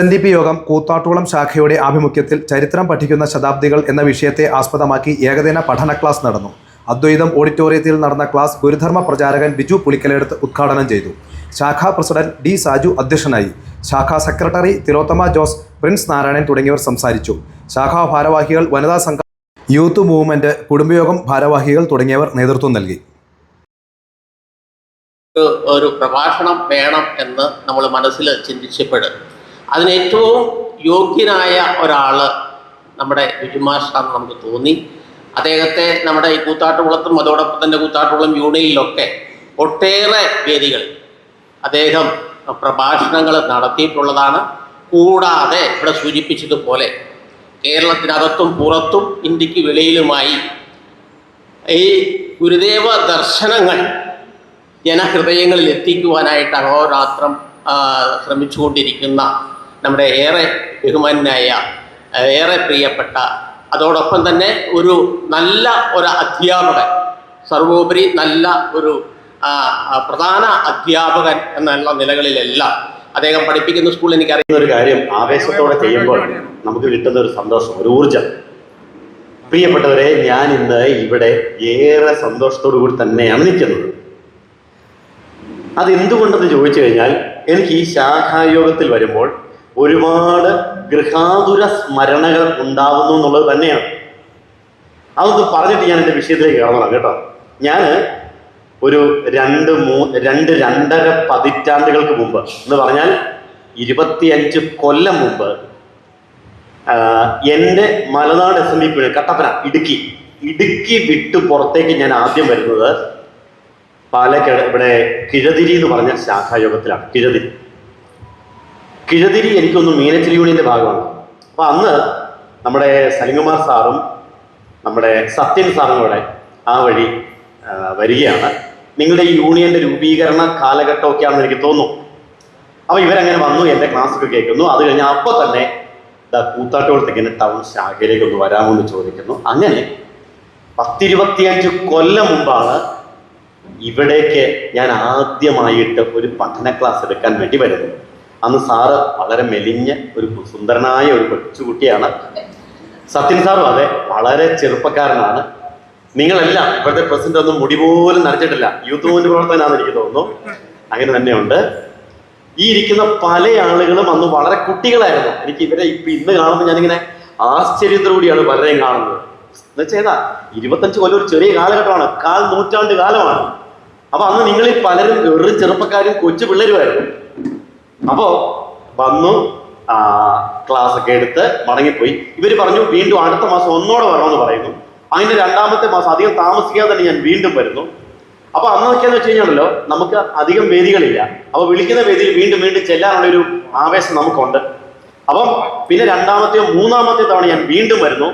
N D P യോഗം കൂത്താട്ടുകുളം ശാഖയുടെ ആഭിമുഖ്യത്തിൽ ചരിത്രം പഠിക്കുന്ന ശതാബ്ദികൾ എന്ന വിഷയത്തെ ആസ്പദമാക്കി ഏകദിന പഠന ക്ലാസ് നടന്നു. അദ്വൈതം ഓഡിറ്റോറിയത്തിൽ നടന്ന ക്ലാസ് ഗുരുധർമ്മ പ്രചാരകൻ ബിജു പുളിക്കലെടുത്ത് ഉദ്ഘാടനം ചെയ്തു. ശാഖാ പ്രസിഡന്റ് ഡി സാജു അധ്യക്ഷനായി. ശാഖാ സെക്രട്ടറി തിലോത്തമ ജോസ് പ്രിൻസ് നാരായണൻ തുടങ്ങിയവർ സംസാരിച്ചു. ശാഖാ ഭാരവാഹികൾ വനിതാ സംഘം യൂത്ത് മൂവ്മെന്റ് കുടുംബയോഗം ഭാരവാഹികൾ തുടങ്ങിയവർ നേതൃത്വം നൽകി. ഒരു പ്രഭാഷണം വേണം എന്ന് നമ്മൾ മനസ്സിൽ ചിന്തിച്ചപ്പോൾ അതിന് ഏറ്റവും യോഗ്യനായ ഒരാൾ നമ്മുടെ ബിജുമാഷാന്ന് നമുക്ക് തോന്നി. അദ്ദേഹത്തെ നമ്മുടെ ഈ കൂത്താട്ടുകുളത്തും അതോടൊപ്പം തന്നെ കൂത്താട്ടുകുളം യൂണിയനിലൊക്കെ ഒട്ടേറെ വേദികൾ അദ്ദേഹം പ്രഭാഷണങ്ങൾ നടത്തിയിട്ടുള്ളതാണ്. കൂടാതെ ഇവിടെ സൂചിപ്പിച്ചതുപോലെ കേരളത്തിനകത്തും പുറത്തും ഇന്ത്യയ്ക്ക് വെളിയിലുമായി ഈ ഗുരുദേവ ദർശനങ്ങൾ ജനഹൃദയങ്ങളിൽ എത്തിക്കുവാനായിട്ട് അഹോരാത്രം ശ്രമിച്ചുകൊണ്ടിരിക്കുന്ന നമ്മുടെ ഏറെ ബഹുമാനായ ഏറെ പ്രിയപ്പെട്ട അതോടൊപ്പം തന്നെ ഒരു നല്ല ഒരു അധ്യാപകൻ സർവോപരി നല്ല ഒരു പ്രധാന അധ്യാപകൻ എന്നുള്ള നിലകളിലെല്ലാം അദ്ദേഹം പഠിപ്പിക്കുന്ന സ്കൂളിൽ എനിക്ക് അറിയുന്ന ഒരു കാര്യം ആവേശത്തോടെ ചെയ്യുമ്പോൾ നമുക്ക് കിട്ടുന്ന ഒരു സന്തോഷം ഒരു ഊർജം പ്രിയപ്പെട്ടവരെ ഞാൻ ഇന്ന് ഇവിടെ ഏറെ സന്തോഷത്തോടു കൂടി തന്നെയാണ് നിൽക്കുന്നത്. അതെന്തുകൊണ്ടെന്ന് ചോദിച്ചു കഴിഞ്ഞാൽ എനിക്ക് ഈ ശാഖായോഗത്തിൽ വരുമ്പോൾ ഒരുപാട് ഗൃഹാതുര സ്മരണകൾ ഉണ്ടാവുന്നു എന്നുള്ളത് തന്നെയാണ്. അതൊന്ന് പറഞ്ഞിട്ട് ഞാൻ എന്റെ വിഷയത്തിലേക്ക് കടന്നോളാം കേട്ടോ. ഞാൻ ഒരു രണ്ട് മൂ രണ്ട് രണ്ടര പതിറ്റാണ്ടുകൾക്ക് മുമ്പ് എന്ന് പറഞ്ഞാൽ ഇരുപത്തിയഞ്ച് കൊല്ലം മുമ്പ് എന്റെ Malanad S M D P Kattappana Idukki Idukki വിട്ട് പുറത്തേക്ക് ഞാൻ ആദ്യം വരുന്നത് പാലക്കാട് ഇവിടെ കിഴതിരി എന്ന് പറഞ്ഞ ശാഖായോഗത്തിലാണ് കിഴതിരി. കിഴതിരി എനിക്കൊന്ന് മീനച്ചിൽ യൂണിയന്റെ ഭാഗമാണ്. അപ്പോൾ അന്ന് നമ്മുടെ സലിംകുമാർ സാറും നമ്മുടെ സത്യൻ സാറും കൂടെ ആ വഴി വരികയാണ്. നിങ്ങളുടെ ഈ യൂണിയന്റെ രൂപീകരണ കാലഘട്ടമൊക്കെയാണെന്ന് എനിക്ക് തോന്നുന്നു. അപ്പൊ ഇവരങ്ങനെ വന്നു എന്റെ ക്ലാസ് ഒക്കെ കേൾക്കുന്നു. അത് കഴിഞ്ഞ് അപ്പൊ തന്നെ ദാ കൂത്താട്ടുകുളത്തേക്ക് ടൗൺ ശാഖയിലേക്ക് ഒന്ന് വരാമോ എന്ന് ചോദിക്കുന്നു. അങ്ങനെ പത്തിരുപത്തിയഞ്ച് കൊല്ലം മുമ്പാണ് ഇവിടേക്ക് ഞാൻ ആദ്യമായിട്ട് ഒരു പഠന ക്ലാസ് എടുക്കാൻ വേണ്ടി വരുന്നത്. അന്ന് സാറ് വളരെ മെലിഞ്ഞ ഒരു സുന്ദരനായ ഒരു കൊച്ചുകുട്ടിയാണ്. സത്യൻ സാറും അതെ വളരെ ചെറുപ്പക്കാരനാണ്. നിങ്ങളെല്ലാം ഇപ്പോഴത്തെ പ്രസിഡന്റ് ഒന്നും മുടി പോലും നനച്ചിട്ടില്ല. യൂത്ത് മൂവ്മെന്റ് പ്രവർത്തനാണെന്ന് എനിക്ക് തോന്നുന്നു. അങ്ങനെ തന്നെയുണ്ട്. ഈ ഇരിക്കുന്ന പല ആളുകളും അന്ന് വളരെ കുട്ടികളായിരുന്നു. എനിക്ക് ഇവരെ ഇപ്പൊ ഇന്ന് കാണുമ്പോൾ ഞാനിങ്ങനെ ആശ്ചര്യത്തോടുകൂടിയാണ് പലരെയും കാണുന്നത്. എന്ന് വെച്ചാൽ ഏതാ ഇരുപത്തഞ്ച് കൊല്ലം ഒരു ചെറിയ കാലഘട്ടമാണ്. കാൽ നൂറ്റാണ്ട് കാലമാണ്. അപ്പൊ അന്ന് നിങ്ങളിൽ പലരും വെറും ചെറുപ്പക്കാരും കൊച്ചു പിള്ളേരുമായിരുന്നു. അപ്പോ വന്നു ക്ലാസ് ഒക്കെ എടുത്ത് മടങ്ങിപ്പോയി. ഇവർ പറഞ്ഞു വീണ്ടും അടുത്ത മാസം ഒന്നോടെ വരണമെന്ന് പറയുന്നു. അങ്ങനെ രണ്ടാമത്തെ മാസം അധികം താമസിക്കാതെ തന്നെ ഞാൻ വീണ്ടും വരുന്നു. അപ്പോൾ അന്നൊക്കെയെന്ന് വെച്ച് കഴിഞ്ഞാണല്ലോ നമുക്ക് അധികം വേദികളില്ല. അപ്പോൾ വിളിക്കുന്ന വേദിയിൽ വീണ്ടും വീണ്ടും ചെല്ലാനുള്ള ഒരു ആവേശം നമുക്കുണ്ട്. അപ്പം പിന്നെ രണ്ടാമത്തെയോ മൂന്നാമത്തെ തവണ ഞാൻ വീണ്ടും വരുന്നു.